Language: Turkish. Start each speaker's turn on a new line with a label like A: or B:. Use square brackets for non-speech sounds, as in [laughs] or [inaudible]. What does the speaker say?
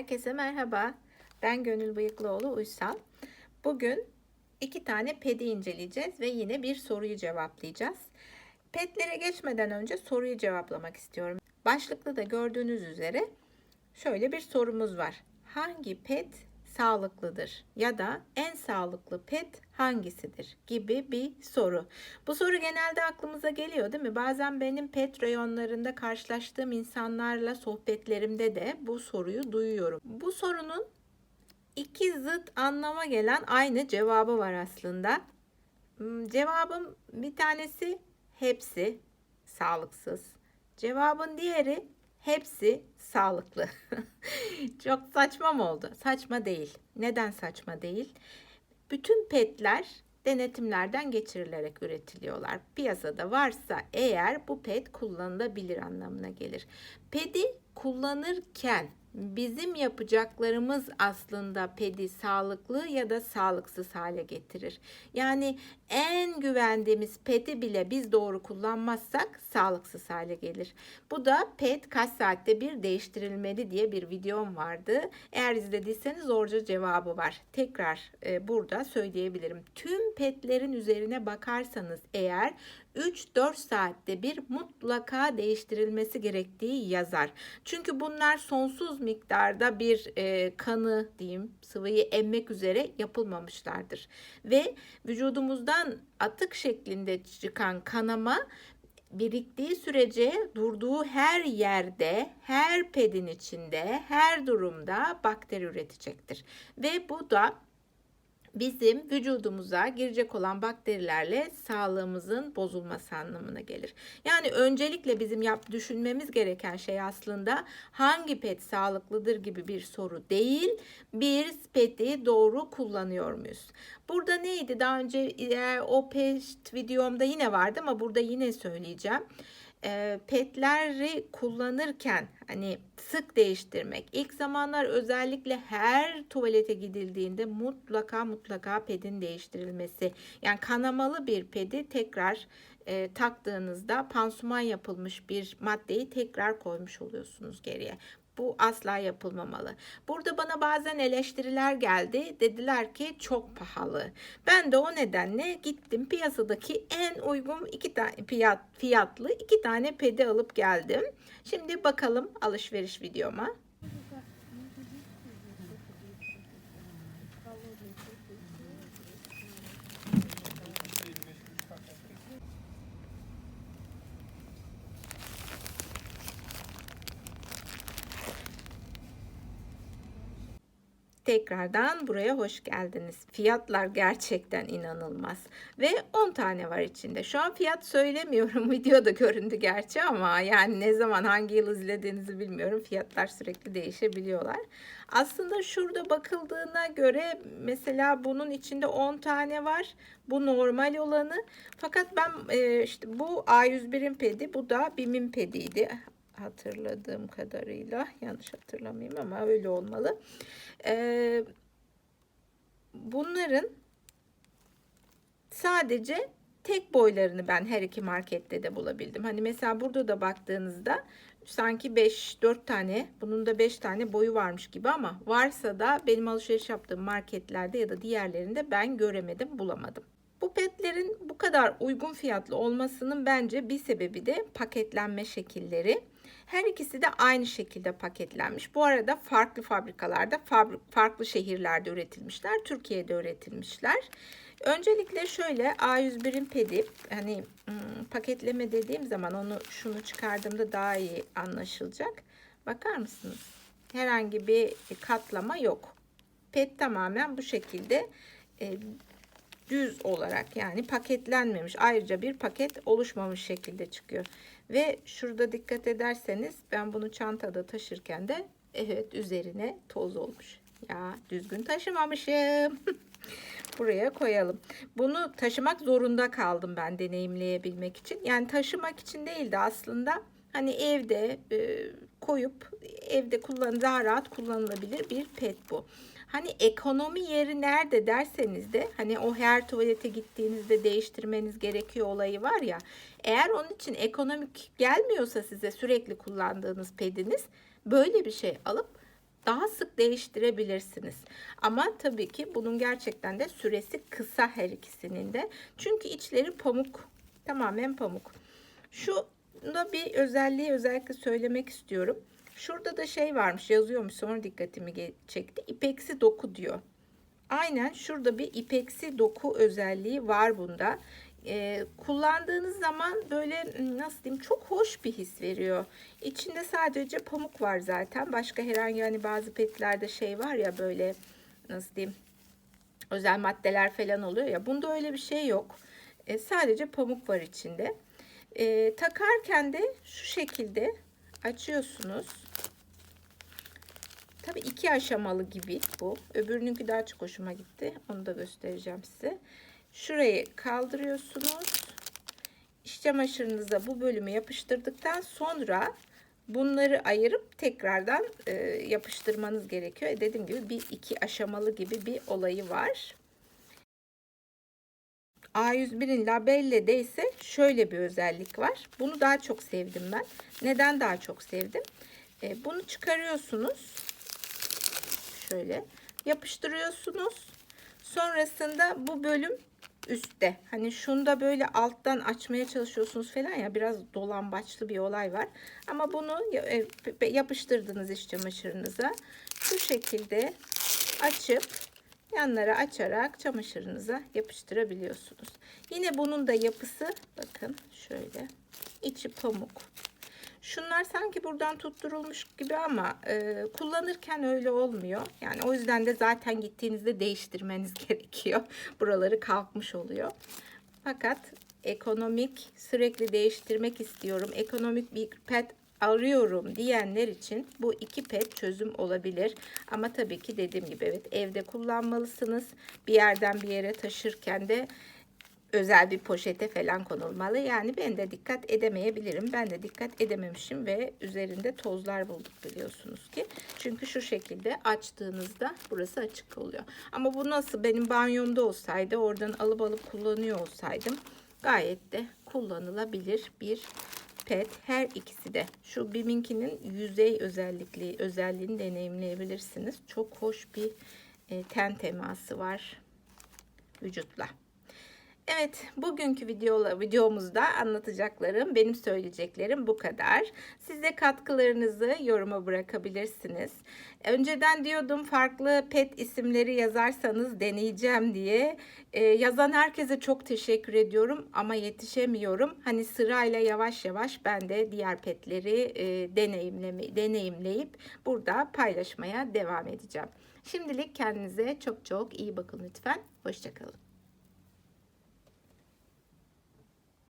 A: Herkese merhaba. Ben Gönül Bıyıklıoğlu Uysal. Bugün iki tane pedi inceleyeceğiz ve yine bir soruyu cevaplayacağız. Pedlere geçmeden önce soruyu cevaplamak istiyorum. Başlıkta da gördüğünüz üzere şöyle bir sorumuz var. Hangi pet sağlıklıdır ya da en sağlıklı pet hangisidir gibi bir soru. Bu soru genelde aklımıza geliyor değil mi? Bazen benim pet reyonlarında karşılaştığım insanlarla sohbetlerimde de bu soruyu duyuyorum. Bu sorunun iki zıt anlama gelen aynı cevabı var aslında. Hmm, Cevabım bir tanesi hepsi sağlıksız. Cevabın diğeri hepsi sağlıklı. [laughs] Çok saçma mı oldu? Saçma değil. Neden saçma değil? Bütün petler denetimlerden geçirilerek üretiliyorlar. Piyasada varsa eğer bu pet kullanılabilir anlamına gelir. Pedi kullanırken bizim yapacaklarımız aslında pedi sağlıklı ya da sağlıksız hale getirir. Yani en güvendiğimiz pedi bile biz doğru kullanmazsak sağlıksız hale gelir. Bu da pet kaç saatte bir değiştirilmeli diye bir videom vardı. Eğer izlediyseniz orada cevabı var. Tekrar e, burada söyleyebilirim. Tüm petlerin üzerine bakarsanız eğer 3-4 saatte bir mutlaka değiştirilmesi gerektiği yazar. Çünkü bunlar sonsuz miktarda bir e, kanı diyeyim sıvıyı emmek üzere yapılmamışlardır. Ve vücudumuzdan atık şeklinde çıkan kanama biriktiği sürece durduğu her yerde, her pedin içinde, her durumda bakteri üretecektir. Ve bu da bizim vücudumuza girecek olan bakterilerle sağlığımızın bozulması anlamına gelir. Yani öncelikle bizim yap düşünmemiz gereken şey aslında hangi pet sağlıklıdır gibi bir soru değil. Bir peti doğru kullanıyor muyuz? Burada neydi? Daha önce e, o pet videomda yine vardı ama burada yine söyleyeceğim e, petleri kullanırken hani sık değiştirmek. İlk zamanlar özellikle her tuvalete gidildiğinde mutlaka mutlaka pedin değiştirilmesi. Yani kanamalı bir pedi tekrar e, taktığınızda pansuman yapılmış bir maddeyi tekrar koymuş oluyorsunuz geriye. Bu asla yapılmamalı. Burada bana bazen eleştiriler geldi. Dediler ki çok pahalı. Ben de o nedenle gittim piyasadaki en uygun iki tane fiyat, fiyatlı iki tane pedi alıp geldim. Şimdi bakalım alışveriş videoma. Tekrardan buraya hoş geldiniz. Fiyatlar gerçekten inanılmaz. Ve 10 tane var içinde. Şu an fiyat söylemiyorum. [laughs] Videoda göründü gerçi ama yani ne zaman hangi yıl izlediğinizi bilmiyorum. Fiyatlar sürekli değişebiliyorlar. Aslında şurada bakıldığına göre mesela bunun içinde 10 tane var. Bu normal olanı. Fakat ben e, işte bu A101'in pedi, bu da BİM'in pediydi hatırladığım kadarıyla yanlış hatırlamayayım ama öyle olmalı. Ee, bunların sadece tek boylarını ben her iki markette de bulabildim. Hani mesela burada da baktığınızda sanki 5-4 tane bunun da 5 tane boyu varmış gibi ama varsa da benim alışveriş yaptığım marketlerde ya da diğerlerinde ben göremedim bulamadım. Bu petlerin bu kadar uygun fiyatlı olmasının bence bir sebebi de paketlenme şekilleri. Her ikisi de aynı şekilde paketlenmiş. Bu arada farklı fabrikalarda, farklı şehirlerde üretilmişler. Türkiye'de üretilmişler. Öncelikle şöyle A101'in pedi hani paketleme dediğim zaman onu şunu çıkardığımda daha iyi anlaşılacak. Bakar mısınız? Herhangi bir katlama yok. Pet tamamen bu şekilde e, düz olarak yani paketlenmemiş ayrıca bir paket oluşmamış şekilde çıkıyor. Ve şurada dikkat ederseniz ben bunu çantada taşırken de evet üzerine toz olmuş. Ya düzgün taşımamışım. [laughs] Buraya koyalım. Bunu taşımak zorunda kaldım ben deneyimleyebilmek için. Yani taşımak için değildi aslında. Hani evde e, koyup evde kullan daha rahat kullanılabilir bir pet bu. Hani ekonomi yeri nerede derseniz de hani o her tuvalete gittiğinizde değiştirmeniz gerekiyor olayı var ya. Eğer onun için ekonomik gelmiyorsa size sürekli kullandığınız pediniz böyle bir şey alıp daha sık değiştirebilirsiniz. Ama tabii ki bunun gerçekten de süresi kısa her ikisinin de. Çünkü içleri pamuk. Tamamen pamuk. Şu da bir özelliği özellikle söylemek istiyorum. Şurada da şey varmış yazıyormuş sonra dikkatimi çekti. İpeksi doku diyor. Aynen şurada bir ipeksi doku özelliği var bunda. Ee, kullandığınız zaman böyle nasıl diyeyim çok hoş bir his veriyor. İçinde sadece pamuk var zaten. Başka herhangi hani bazı petlerde şey var ya böyle nasıl diyeyim özel maddeler falan oluyor ya. Bunda öyle bir şey yok. Ee, sadece pamuk var içinde. Ee, takarken de şu şekilde açıyorsunuz. Tabii iki aşamalı gibi bu. Öbürününki daha çok hoşuma gitti. Onu da göstereceğim size. Şurayı kaldırıyorsunuz. İş çamaşırınıza bu bölümü yapıştırdıktan sonra bunları ayırıp tekrardan e, yapıştırmanız gerekiyor. E dediğim gibi bir iki aşamalı gibi bir olayı var. A101'in labelle ise şöyle bir özellik var. Bunu daha çok sevdim ben. Neden daha çok sevdim? E, bunu çıkarıyorsunuz. Şöyle yapıştırıyorsunuz. Sonrasında bu bölüm üstte. Hani şunda böyle alttan açmaya çalışıyorsunuz falan ya biraz dolambaçlı bir olay var. Ama bunu e, yapıştırdınız iş çamaşırınıza. Şu şekilde açıp yanlara açarak çamaşırınıza yapıştırabiliyorsunuz. Yine bunun da yapısı bakın şöyle içi pamuk. Şunlar sanki buradan tutturulmuş gibi ama e, kullanırken öyle olmuyor. Yani o yüzden de zaten gittiğinizde değiştirmeniz [laughs] gerekiyor. Buraları kalkmış oluyor. Fakat ekonomik sürekli değiştirmek istiyorum. Ekonomik bir pet arıyorum diyenler için bu iki pet çözüm olabilir. Ama tabii ki dediğim gibi evet evde kullanmalısınız. Bir yerden bir yere taşırken de özel bir poşete falan konulmalı. Yani ben de dikkat edemeyebilirim. Ben de dikkat edememişim ve üzerinde tozlar bulduk biliyorsunuz ki. Çünkü şu şekilde açtığınızda burası açık oluyor. Ama bu nasıl benim banyomda olsaydı oradan alıp alıp kullanıyor olsaydım gayet de kullanılabilir bir pet her ikisi de. Şu Biminkinin yüzey özellikli özelliğini deneyimleyebilirsiniz. Çok hoş bir e, ten teması var vücutla. Evet, bugünkü videola, videomuzda anlatacaklarım, benim söyleyeceklerim bu kadar. Siz de katkılarınızı yoruma bırakabilirsiniz. Önceden diyordum farklı pet isimleri yazarsanız deneyeceğim diye. Ee, yazan herkese çok teşekkür ediyorum ama yetişemiyorum. Hani sırayla yavaş yavaş ben de diğer petleri e, deneyimleme, deneyimleyip burada paylaşmaya devam edeceğim. Şimdilik kendinize çok çok iyi bakın lütfen. Hoşçakalın.